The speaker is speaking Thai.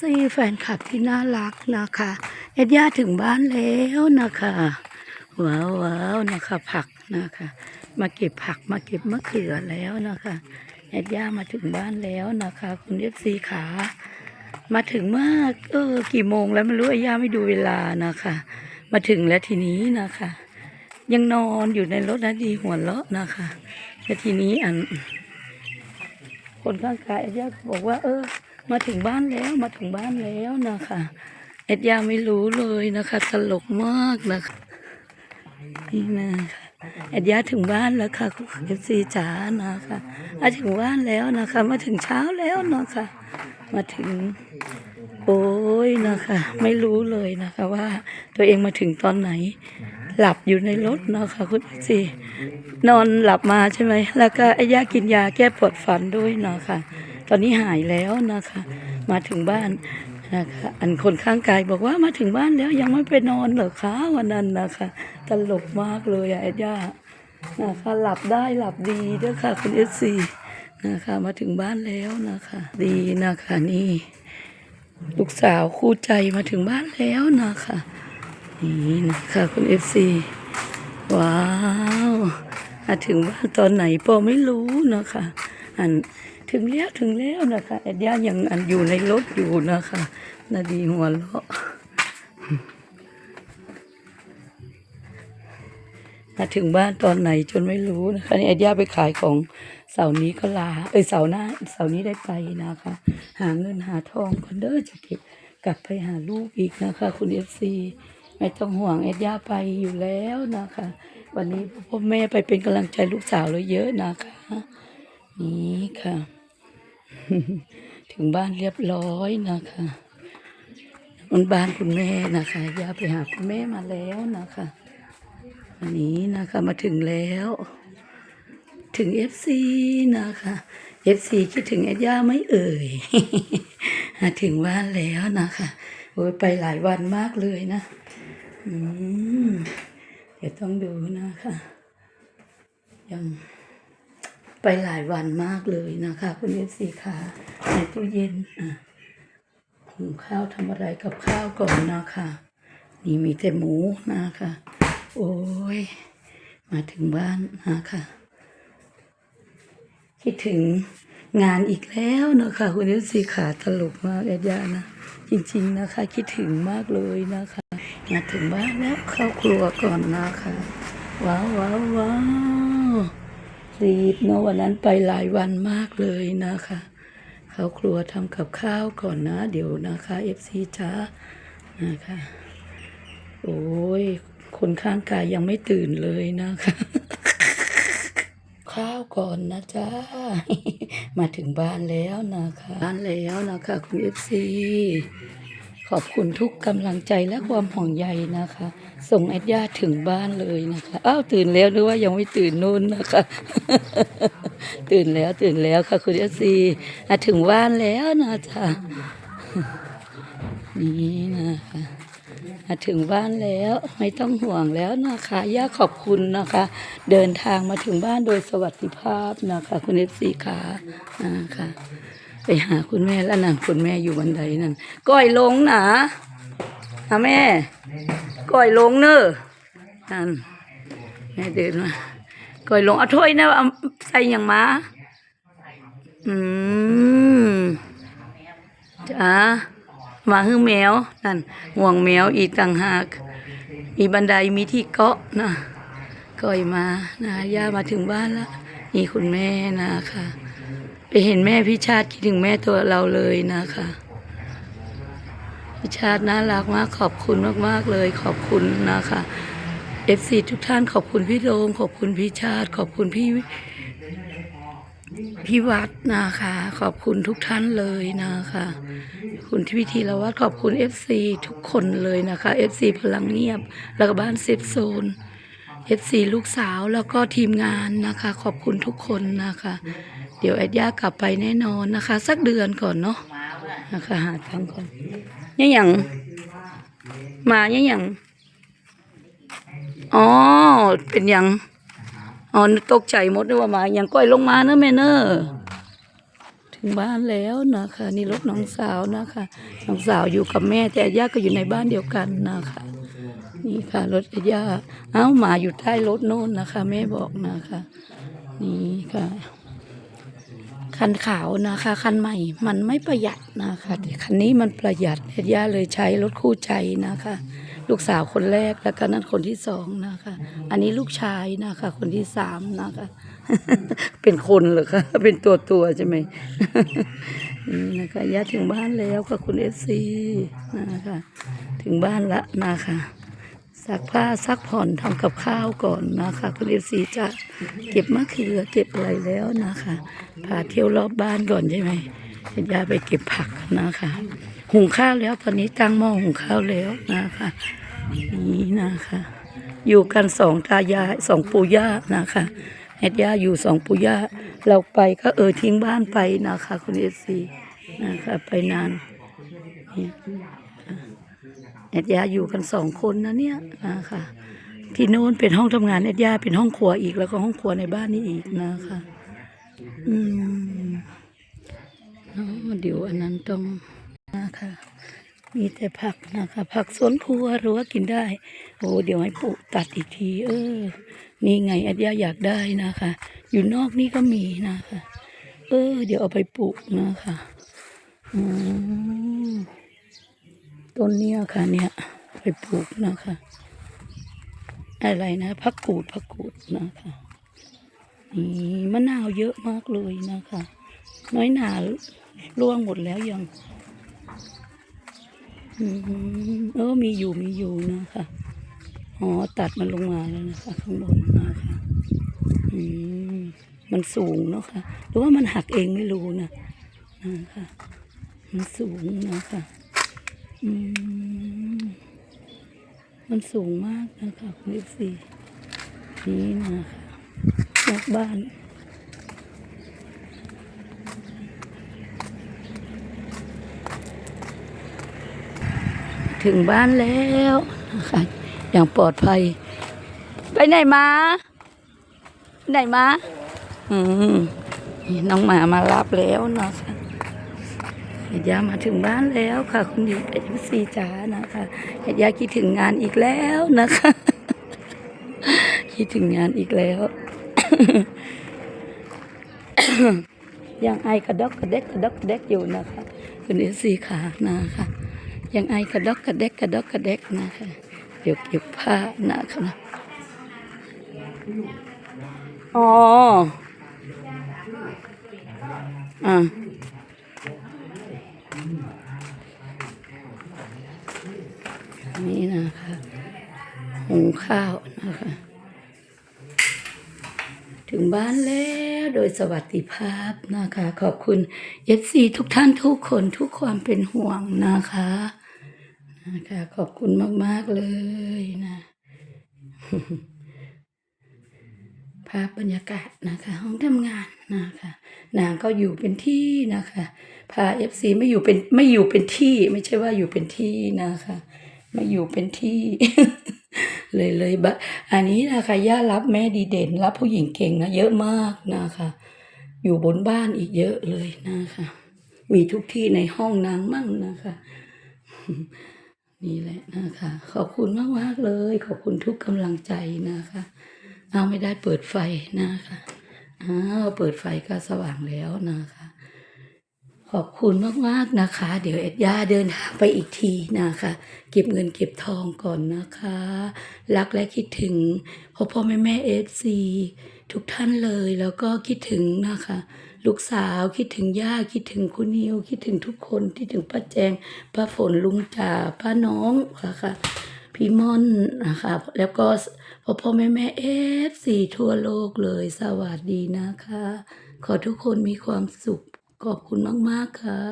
ซีแฟนคลับที่น่ารักนะคะเอ็ดย่าถึงบ้านแล้วนะคะว้าวว้าวนะคะผักนะคะ มาเก็บผักมาเก็บมะเขือแล้วนะคะเอ็ดย่ามาถึงบ้านแล้วนะคะ คุณเอฟซีขา มาถึงเมื่อเออกี่โมงแล้วไม่รู้ไอ้ย่าไม่ดูเวลานะคะ มาถึงแล้วทีนี้นะคะ ยังนอนอยู่ในรถนะดีหัวเราะนะคะแล้วทีนี้อัน คนข้างกายเอ็ดย่าบอกว่า เออ มาถึงบ้านแล้วมาถึงบ้านแล้วนะคะเอ็ดยาไม่รู้เลยนะคะ ตลกมากนะคะนี่นะคะเอ็ดยาถึงบ้านแล้วค่ะคุณเอฟซีจ๋านะคะมาถึงบ้านแล้วนะคะ มาถึงเช้าแล้วนะคะ มาถึง โอ้ยนะคะ ไม่รู้เลยนะคะว่าตัวเองมาถึงตอนไหน หลับอยู่ในรถนะคะคุณสินอนหลับมาใช่ไหมแล้วก็ไอ้ยากินยาแก้ปวดฟันด้วยนะคะ ตอนนี้หายแล้วนะคะ มาถึงบ้านนะคะ อันคนข้างกายบอกว่ามาถึงบ้านแล้วยังไม่ไปนอนเหรอคะวันนั้นนะคะ ตลกมากเลยอะไอ้ย่านะคะหลับได้หลับดีด้วยค่ะคุณเอสซีนะคะมาถึงบ้านแล้วนะคะ ดีนะคะนี่ลูกสาวคู่ใจมาถึงบ้านแล้วนะคะนี่นะคะคุณเอฟซีว้าวมาถึงบ้านตอนไหนปอไม่รู้นะคะอัน ถึงแล้วถึงแล้วนะคะแอดย่ายังอันอยู่ในรถอยู่นะคะนาดีหัวเราะมาถึงบ้านตอนไหนจนไม่รู้นะคะนี่แอดย่าไปขายของเสาร์นี้ก็ลาเอ้ยเสาร์หน้าเสาร์นี้ได้ไปนะคะ หาเงินหาทองคนเด้อจะเก็บกลับไปหาลูกอีกนะคะ คุณเอฟซีไม่ต้องห่วงแอดย่าไปอยู่แล้วนะคะ วันนี้พ่อแม่ไปเป็นกำลังใจลูกสาวเราเยอะนะคะ นี่ค่ะ ถึงบ้านเรียบร้อยนะคะมันบ้านคุณแม่นะคะย่าไปหาคุณแม่มาแล้วนะคะวันนี้นะคะมาถึงแล้ว ถึงเอฟซีนะคะเอฟซีคิดถึงแอดย่าไม่เอ่ยถึงบ้านแล้วนะคะโอ้ยไปหลายวันมากเลยนะอืมเดี๋ยวต้องดูนะคะยัง ไปหลายวันมากเลยนะคะคุณเอฟซีค่ะในตู้เย็นอะหุงข้าวทำอะไรกับข้าวก่อนนะคะ นี่มีแต่หมูนะคะ โอ้ย มาถึงบ้านนะคะคิดถึงงานอีกแล้วนะคะ คุณเอฟซีขาตลกมากแอดยานะ จริงๆนะคะ คิดถึงมากเลยนะคะ มาถึงบ้านแล้วเข้าครัวก่อนนะคะ ว้าวว้าวว้าว รีบเนาะวันนั้นไปหลายวันมากเลยนะคะเขาครัวทำกับข้าวก่อนนะ เดี๋ยวนะคะเอฟซีจ้านะคะ โอ้ยคนข้างกายยังไม่ตื่นเลยนะคะ ข้าวก่อนนะจ๊ะมาถึงบ้านแล้วนะคะ บ้านแล้วนะคะ คุณเอฟซี ขอบคุณทุกกำลังใจและความห่วงใยนะคะ ส่งแอดย่าถึงบ้านเลยนะคะอ้าวตื่นแล้วหรือว่ายังไม่ตื่นนู่นนะคะ ตื่นแล้วตื่นแล้วค่ะคุณเอซีถึงบ้านแล้วนะจ๊ะนี่นะคะถึงบ้านแล้วไม่ต้องห่วงแล้วนะคะย่าขอบคุณนะคะ เดินทางมาถึงบ้านโดยสวัสดิภาพนะคะ คุณเอฟซีขานะคะ ไปหาคุณแม่แล้วนั่นคุณแม่อยู่บันไดนั่นก้อยลงนะฮะแม่ก้อยลงเนอะนั่นแม่เดินมาก้อยลงเอาถ้วยนะเอาใส่อย่างมาอืมจ้ามาฮื้อแมวนั่นห่วงแมวอีกต่างหาก มีบันไดมีที่เกาะนะก่อยมานะย่ามาถึงบ้านแล้วนี่คุณแม่นะคะ ไปเห็นแม่พี่ชาติคิดถึงแม่ตัวเราเลยนะคะพี่ชาติน่ารักมากขอบคุณมากๆเลย ขอบคุณนะคะเอฟซีทุกท่านขอบคุณพี่โดมขอบคุณพี่ชาติ ขอบคุณพี่พี่วัดนะคะ ขอบคุณทุกท่านเลยนะคะคุณที่พิธีละวัดขอบคุณ FC ทุกคนเลยนะคะ FC พลังเงียบแล้วก็บ้านเซฟโซน FC ลูกสาวแล้วก็ทีมงานนะคะ ขอบคุณทุกคนนะคะ เดี๋ยวแอดย่ากลับไปแน่นอนนะคะ สักเดือนก่อนเนาะนะคะหาทางก่อนยังอย่างมายังอย่างอ๋อเป็นย่างอ๋อตกใจหมดเลยว่ามาย่างก้อยลงมาเนอะแม่เนอะถึงบ้านแล้วนะคะ นี่รถน้องสาวนะคะ น้องสาวอยู่กับแม่แต่ย่าก็อยู่ในบ้านเดียวกันนะคะ นี่ค่ะรถย่าเอ้าหมาอยู่ใต้รถโน่นนะคะแม่บอกนะคะ นี่ค่ะ คันขาวนะคะ คันใหม่มันไม่ประหยัดนะคะแต่คันนี้มันประหยัดย่าเลยใช้รถคู่ใจนะคะ ลูกสาวคนแรกแล้วก็นั่นคนที่สองนะคะ อันนี้ลูกชายนะคะ คนที่สามนะคะ เป็นคนเหรอคะเป็นตัวตัวใช่ไหมนี่นะคะย่าถึงบ้านแล้วกับคุณเอฟซีนะคะ ถึงบ้านละนะคะ ซักผ้าซักผ่อนทำกับข้าวก่อนนะคะ คุณเอฟซีจะเก็บมะเขือเก็บอะไรแล้วนะคะพาเที่ยวรอบบ้านก่อนใช่ไหมเดี๋ยวย่าไปเก็บผักนะคะ หุงข้าวแล้วตอนนี้ตั้งหม้อหุงข้าวแล้วนะคะนี่นะคะ อยู่กันสองตายายสองปู่ย่านะคะแอดย่าอยู่สองปู่ย่าเราไปก็เออทิ้งบ้านไปนะคะ คุณเอซีนะคะไปนานนี่ อดยาอยู่กันสองคนนะเนี่ยนะคะที่โน้นเป็นห้องทำงานแอดยาเป็นห้องครัวอีกแล้วก็ห้องครัวในบ้านนี้อีกนะคะอืมเดี๋ยวอันนั้นต้องนะคะมีแต่ผักนะคะ ผักสวนครัวหรือว่ากินได้โอ้เดี๋ยวให้ปู่ตัดอีกที เออ นี่ไงอัดยาอยากได้นะคะ อยู่นอกนี่ก็มีนะคะ เออ เดี๋ยวเอาไปปลูกนะคะอืม ต้นเนี้ยค่ะเนี่ยไปปลูกนะคะอะไรนะผักกูดผักกูดนะคะนี่มะนาวเยอะมากเลยนะคะ น้อยหนาร่วงหมดแล้วยังอเออมีอยู่มีอยู่นะคะอ๋อตัดมันลงมาแล้วนะคะ ข้างบนนะคะอืมมันสูงเนาะค่ะหรือว่ามันหักเองไม่รู้นะนะคะมันสูงนะคะ มันสูงมากนะคะคุณเอฟซีนี่นะคะนอกบ้าน ถึงบ้านแล้วนะคะอย่างปลอดภัย ไปไหนมา ไหนมา อืมน้องหมามารับแล้วนะคะ เห็ดยามาถึงบ้านแล้วค่ะ คุณดิงเอฟซีจ๋านะคะเห็ดยาคิดถึงงานอีกแล้วนะคะ คิดถึงงานอีกแล้วยังไอกระดอกกระเดกกระดอกกระเดกอยู่นะคะ คุณเอฟซีขานะคะยังไอกระดอกกระเดกกระดอกกระเดกนะคะเดี๋ยกผ้านะคะอ๋ออะ นี่นะคะหุงข้าวนะคะ ถึงบ้านแล้วโดยสวัสดิภาพนะคะ ขอบคุณ FC ทุกท่านทุกคนทุกความเป็นห่วงนะคะนะคะขอบคุณมาก ๆ เลยนะ ภาพบรรยากาศนะคะ ห้องทำงานนะคะ นางก็อยู่เป็นที่นะคะ พา FC ไม่อยู่เป็นไม่อยู่เป็นที่ ไม่ใช่ว่าอยู่เป็นที่นะคะ ไม่อยู่เป็นที่ เลยเลยบะอันนี้นะคะย่ารับแม่ดีเด่นรับผู้หญิงเก่งนะเยอะมากนะคะ อยู่บนบ้านอีกเยอะเลยนะคะ มีทุกที่ในห้องนางมั่งนะคะนี่แหละนะคะ ขอบคุณมากมากเลย ขอบคุณทุกกำลังใจนะคะ เอาไม่ได้เปิดไฟนะคะอ้าวเปิดไฟก็สว่างแล้วนะคะ ขอบคุณมากๆนะคะ เดี๋ยวเอ็ดย่าเดินทางไปอีกทีนะคะ เก็บเงินเก็บทองก่อนนะคะ รักและคิดถึงพ่อพ่อแม่แม่เอฟซีทุกท่านเลยแล้วก็คิดถึงนะคะ ลูกสาวคิดถึงย่าคิดถึงคุณนิวคิดถึงทุกคนคิดถึงป้าแจงป้าฝนลุงจ่าป้าน้องค่ะค่ะพี่ม่อนนะคะแล้วก็พ่อพ่อแม่แม่เอฟซีทั่วโลกเลย สวัสดีนะคะ ขอทุกคนมีความสุข ขอบคุณมากๆค่ะ